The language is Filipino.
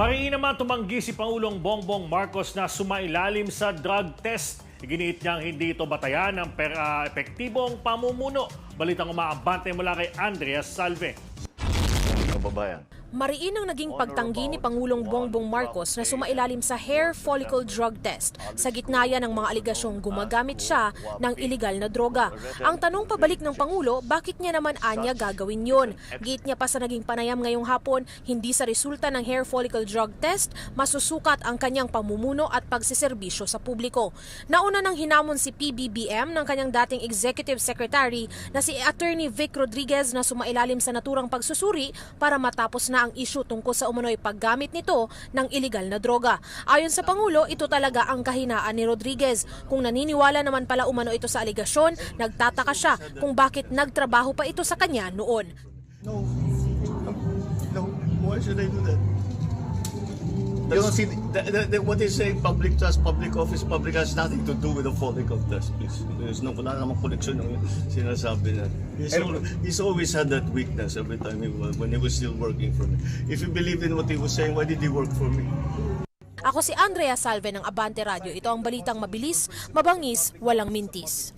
Mariin naman tumanggi si Pangulong Bongbong Marcos na sumailalim sa drug test. Iginiit niyang hindi ito batayan ng per, ah, epektibong pamumuno. Balitang umaabante mula kay Andreas Salve. kababayan. Mariin ang naging pagtanggi ni Pangulong Bongbong Marcos na sumailalim sa hair follicle drug test sa gitna yan ng mga aligasyong gumagamit siya ng iligal na droga. Ang tanong pabalik ng Pangulo, bakit niya naman anya gagawin yun? Gate niya pa sa naging panayam ngayong hapon, hindi sa resulta ng hair follicle drug test, masusukat ang kanyang pamumuno at pagsiservisyo sa publiko. Nauna nang hinamon si PBBM ng kanyang dating executive secretary na si Attorney Vic Rodriguez na sumailalim sa naturang pagsusuri para matapos na ang isyu tungkol sa umano'y paggamit nito ng iligal na droga. Ayon sa Pangulo, ito talaga ang kahinaan ni Rodriguez. Kung naniniwala naman pala umano ito sa aligasyon, nagtataka siya kung bakit nagtrabaho pa ito sa kanya noon. No. No. Why should I do that? You don't see, the, the, the, what they say, public trust, public office, public has nothing to do with the follicle test, please. There's no, wala namang connection ng sinasabi na. He's, al- he's always had that weakness every time he, when he was still working for me. If he believed in what he was saying, why did he work for me? Ako si Andrea Salve ng Abante Radio. Ito ang balitang mabilis, mabangis, walang mintis.